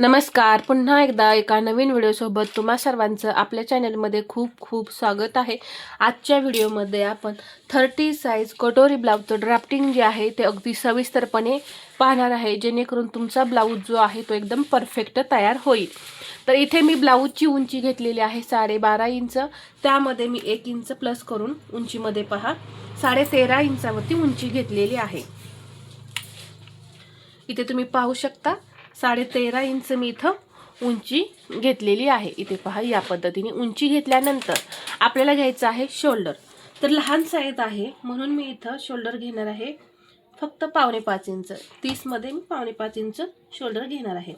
नमस्कार. पुन्हा एकदा एका नवीन व्हिडिओसोबत तुम्हा सर्वांचं आपल्या चॅनलमध्ये खूप खूप स्वागत आहे. आजच्या व्हिडिओमध्ये आपण थर्टी साईज कटोरी ब्लाऊजचं ड्राफ्टिंग जे आहे ते अगदी सविस्तरपणे पाहणार आहे. जेणेकरून तुमचा ब्लाऊज जो आहे तो एकदम परफेक्ट तयार होईल. तर इथे मी ब्लाऊजची उंची घेतलेली आहे साडेबारा इंच. त्यामध्ये मी एक इंच प्लस करून उंचीमध्ये पहा साडे तेरा इंचावरती उंची घेतलेली आहे. इथे तुम्ही पाहू शकता. साडेतेरा इंच मी इथं उंची घेतलेली आहे. इथे पहा या पद्धतीने उंची घेतल्यानंतर आपल्याला घ्यायचं आहे शोल्डर. तर लहान साईज आहे म्हणून मी इथं शोल्डर घेणार आहे फक्त पावणे पाच इंच. तीसमध्ये मी पावणे पाच इंच शोल्डर घेणार आहे.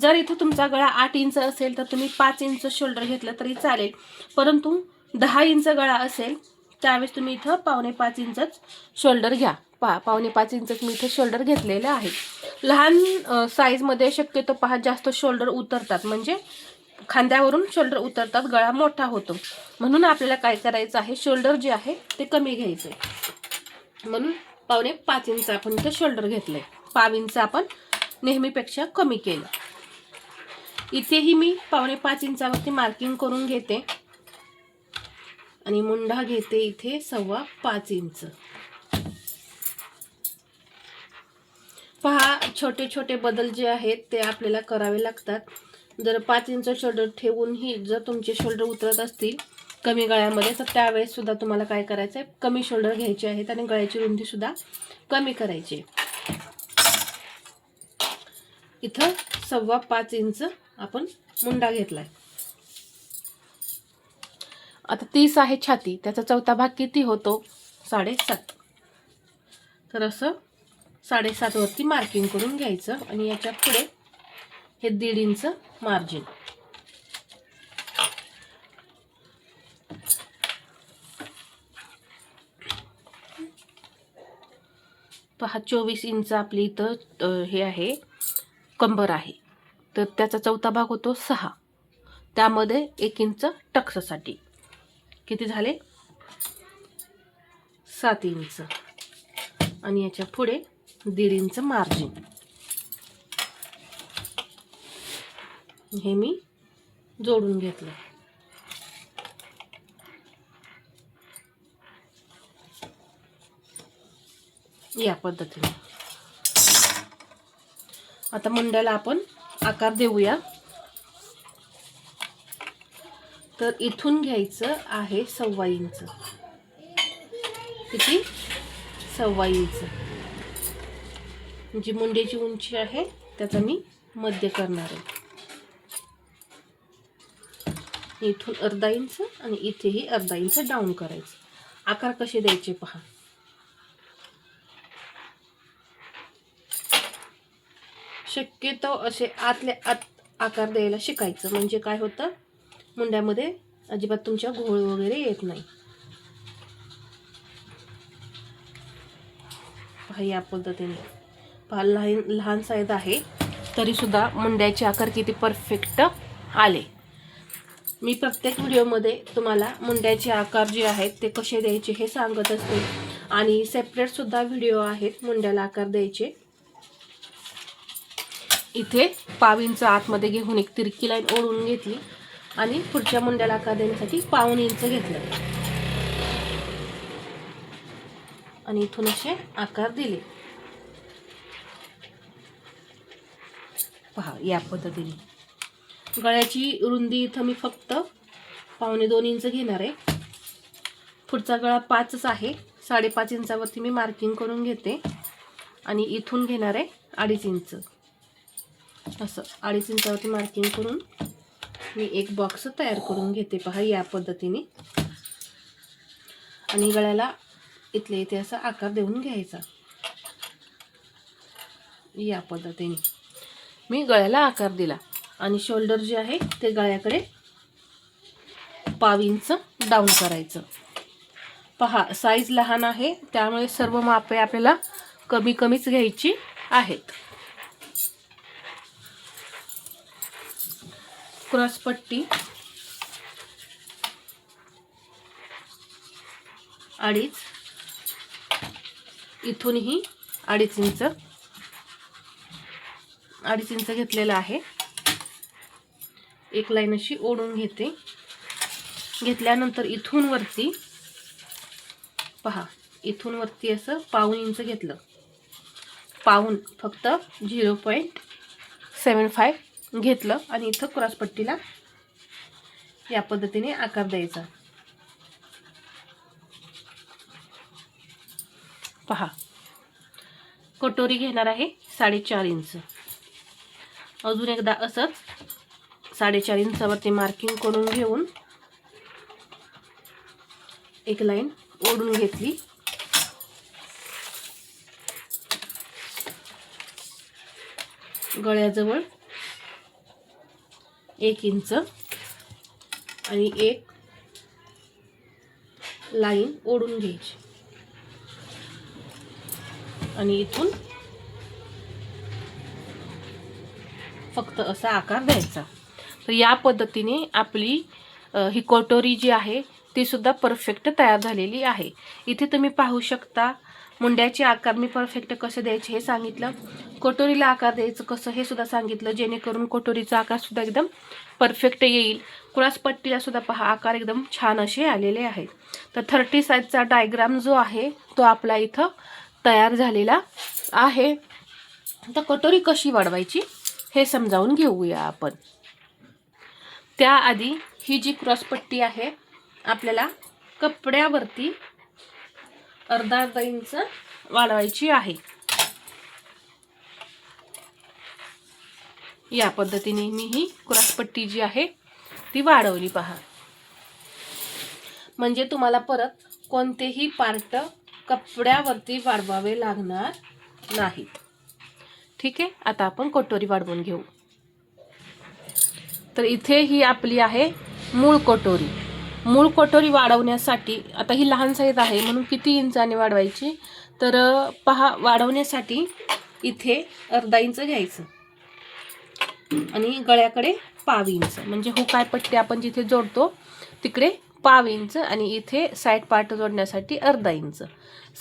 जर इथं तुमचा गळा आठ इंच असेल तर तुम्ही पाच इंच शोल्डर घेतलं तरी चालेल. परंतु दहा इंच गळा असेल त्यावेळेस तुम्ही इथं पावणे पाच इंचच शोल्डर घ्या. पा पावणे पाच इंचच मी इथं शोल्डर घेतलेलं आहे. लहान साईजमध्ये शक्यतो पहा जास्त शोल्डर उतरतात. म्हणजे खांद्यावरून शोल्डर उतरतात गळा मोठा होतो. म्हणून आपल्याला काय करायचं आहे शोल्डर जे आहे ते कमी घ्यायचं आहे म्हणून पावणे पाच इंच आपण इथं शोल्डर घेतलं आहे पाव इंच आपण नेहमीपेक्षा कमी केलं. इथेही मी पावणे पाच इंचावरती मार्किंग करून घेते. आणि मुंडा घेते इथे सव्वा पाच इंच. पहा छोटे छोटे बदल जे आहेत ते आपल्याला करावे लागतात. जर पाच इंच शोल्डर ठेवूनही जर तुमचे शोल्डर उतरत असतील कमी गळ्यामध्ये तर त्यावेळेस सुद्धा तुम्हाला काय करायचं आहे कमी शोल्डर घ्यायचे आहेत आणि गळ्याची रुंदी सुद्धा कमी करायची. आहे. इथं सव्वा पाच इंच आपण मुंडा घेतलाय. आता तीस आहे छाती त्याचा चौथा भाग किती होतो? साडेसात. तर असं साडेसातवरती मार्किंग करून घ्यायचं आणि याच्यापुढे हे दीड इंच मार्जिन पहा चोवीस इंच आपली इथं हे आहे कंबर आहे. तर त्याचा चौथा भाग होतो सहा. त्यामध्ये एक इंच टक्ससाठी. किती झाले? सात इंच. आणि याच्यापुढे दीड इंच मार्जिन हे मी जोडून घेतलं. या पद्धतीने. आता मुंड्याला आपण आकार देऊया. तर इथून घ्यायचं आहे सव्वा इंच. किती? सव्वा इंच. जी मुंड्याची उंची आहे त्याचा मी मध्य करणार आहे. इथून अर्धा इंच आणि इथेही अर्धा इंच डाऊन करायचं. आकार कसे द्यायचे पहा. शक्यतो असे आतले आत आकार द्यायला शिकायचं. म्हणजे काय होतं? मुंड्यामध्ये अजिबात तुमच्या घोळ वगैरे येत नाही. पहा या पद्धतीने. पहा लहान लहान साईज आहे तरीसुद्धा मुंड्याचे आकार किती परफेक्ट आले. मी प्रत्येक व्हिडिओमध्ये तुम्हाला मुंड्याचे आकार जे आहेत ते कसे द्यायचे हे सांगत असते. आणि सेपरेटसुद्धा व्हिडिओ आहेत मुंड्याला आकार द्यायचे. इथे पाव आतमध्ये घेऊन एक तिरकी लाईन ओढून घेतली. आणि पुढच्या मुंड्याला आकार देण्यासाठी पाऊन इंच घेतलं. आणि इथून असे आकार दिले. पहा या पद्धतीने. गळ्याची रुंदी इथं मी फक्त पावणे दोन इंच घेणार आहे. पुढचा गळा पाचच आहे. साडेपाच इंचावरती मी मार्किंग करून घेते. आणि इथून घेणार आहे अडीच इंच. असं अडीच इंचावरती मार्किंग करून मी एक बॉक्स तयार करून घेते पहा या पद्धतीने. आणि गळ्याला इथले इथे असा आकार देऊन घ्यायचा. या पद्धतीने. मी गळ्याला आकार दिला. आणि शोल्डर जे आहे ते गळ्याकडे पाव इंच डाऊन करायचं. पहा साईज लहान आहे त्यामुळे सर्व मापे आपल्याला कमी कमीच घ्यायची आहेत. क्रॉसपट्टी. अडीच. इथूनही अडीच इंच. अडीच इंच घेतलेलं आहे. एक लाईन अशी ओढून घेते. घेतल्यानंतर इथून वरती पहा इथून वरती असं पाऊन इंच घेतलं. पाऊन फक्त झिरो पॉईंट सेवन फाय घेतलं आणि इथं क्रॉसपट्टीला या पद्धतीने आकार द्यायचा. पहा. कटोरी घेणार आहे साडेचार इंच. अजून एकदा असंच साडेचार इंचावरती मार्किंग करून घेऊन एक लाईन ओढून घेतली. गळ्याजवळ एक इंच आणि एक लाईन ओढून घ्यायची. आणि इथून फक्त असा आकार द्यायचा. तर या पद्धतीने आपली ही कटोरी जी आहे ती सुद्धा परफेक्ट तयार झालेली आहे. इथे तुम्ही पाहू शकता मुंड्याचे आकार मी परफेक्ट कसे द्यायचे हे सांगितलं. कटोरीला आकार द्यायचं कसं हे सुद्धा सांगितलं. जेणेकरून कटोरीचा आकार सुद्धा एकदम परफेक्ट येईल. कुळासपट्टीला सुद्धा पहा आकार एकदम छान असे आलेले आहेत तर थर्टी साईजचा डायग्राम जो आहे तो आपला इथं तयार झालेला आहे. तर कटोरी कशी वाढवायची हे समजावून घेऊया आपण. त्याआधी ही जी क्रॉसपट्टी आहे आपल्याला कपड्यावरती अर्धा अर्धा इंच वाढवायची आहे. या पद्धतीने मी ही क्रॉसपट्टी जी आहे ती वाढवली पहा. म्हणजे तुम्हाला परत कोणतेही पार्ट कपड्यावरती वाढवावे लागणार नाहीत. ठीक आहे? आता आपण कटोरी वाढवून घेऊ. तर इथे ही आपली आहे मूळ कटोरी. मूळ कटोरी वाढवण्यासाठी आता ही लहान साईज आहे म्हणून किती इंचाने वाढवायची? तर पहा वाढवण्यासाठी इथे अर्धा इंच घ्यायचं. आणि गळ्याकडे पाव इंच. म्हणजे हो काय पट्टी आपण जिथे जोडतो तिकडे पाव इंच आणि इथे साईड पार्ट जोडण्यासाठी अर्धा इंच.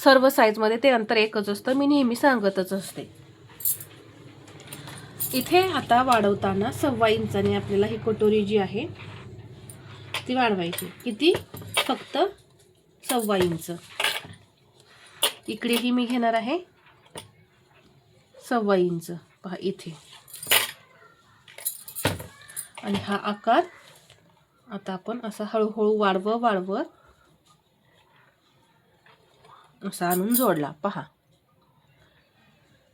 सर्व साईजमध्ये ते अंतर एकच असतं मी नेहमी सांगतच असते. इथे आता वाढवताना सव्वा इंचाने आपल्याला ही कटोरी जी आहे ती वाढवायची. किती? फक्त सव्वा इंच. इकडेही मी घेणार आहे. सव्वा इंच. पहा इथे. आणि हा आकार आता आपण असा हळूहळू वाढवं वाढवत असा आणून जोडला. पहा.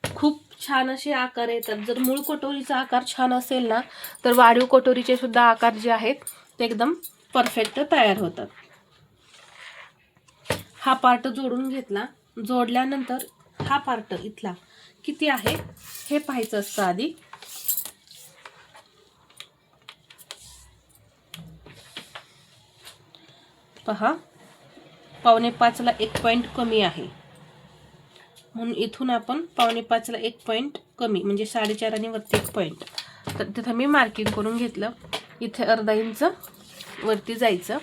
खूप छान असे आकार येतात. जर मूळ कटोरीचा आकार छान असेल ना तर वाढीव कटोरीचे सुद्धा आकार जे आहेत ते एकदम परफेक्ट तयार होतात. हा पार्ट जोडून घेतला. जोडल्यानंतर हा पार्ट इथला किती आहे? हे पाहायचं असतं आधी. पहा. पावणे पाचला एक पॉईंट कमी आहे. म्हणून इथून आपण पावणे पाचला एक पॉईंट कमी म्हणजे साडेचार आणि वरती एक पॉईंट तर तिथं मी मार्किंग करून घेतलं. इथे अर्धा इंच वरती जायचं.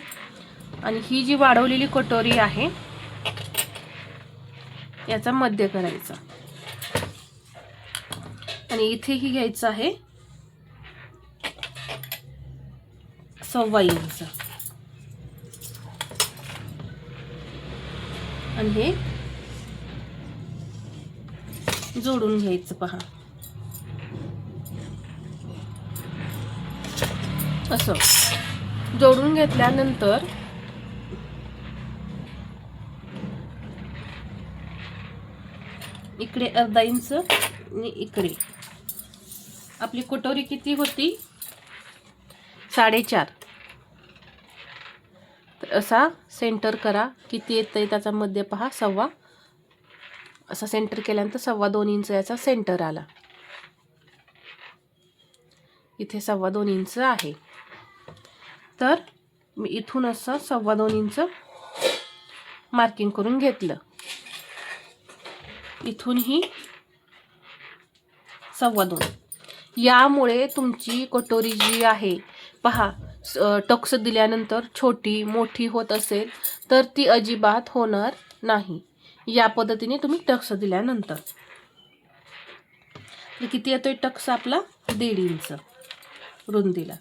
आणि ही जी वाढवलेली कटोरी आहे याचा मध्य करायचा. आणि इथेही घ्यायचं आहे सव्वा इंच. आणि हे जोडून घ्यायचं पहा. असं. जोडून घेतल्यानंतर इकडे अर्धा इंच आणि इकडे. आपली कटोरी किती होती? साडेचार. तर असा सेंटर करा. किती येतंय त्याचा मध्य पहा सव्वा. असा सेंटर केल्यानंतर सव्वा दोन इंच याचा सेंटर आला. इथे सव्वा दोन इंच आहे. तर मी इथून असं सव्वा दोन इंच मार्किंग करून घेतलं. इथूनही सव्वा दोन. यामुळे तुमची कटोरी जी आहे पहा टक्स दिल्यानंतर छोटी मोठी होत असेल तर ती अजिबात होणार नाही. या पद्धतीने तुम्ही टक्स दिल्यानंतर. किती येतोय टक्स आपला? दीड इंच. रुंदीला.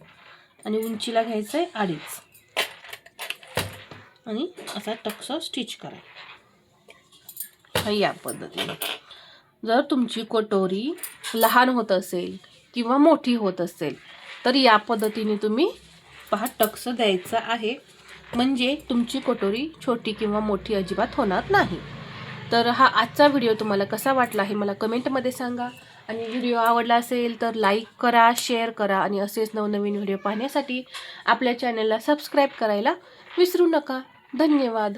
आणि उंचीला घ्यायचं आहे अडीच. आणि असा टक्स स्टिच करा. या पद्धतीने. जर तुमची कटोरी लहान होत असेल किंवा मोठी होत असेल तर या पद्धतीने तुम्ही पहा टक्स द्यायचा आहे. म्हणजे तुमची कटोरी छोटी किंवा मोठी अजिबात होणार नाही. तर हा आजचा व्हिडिओ तुम्हाला कसा वाटला हे मला कमेंटमध्ये सांगा. आणि व्हिडिओ आवडला असेल तर लाईक करा शेअर करा आणि असेच नवनवीन व्हिडिओ पाहण्यासाठी आपल्या चॅनलला सबस्क्राईब करायला विसरू नका. धन्यवाद.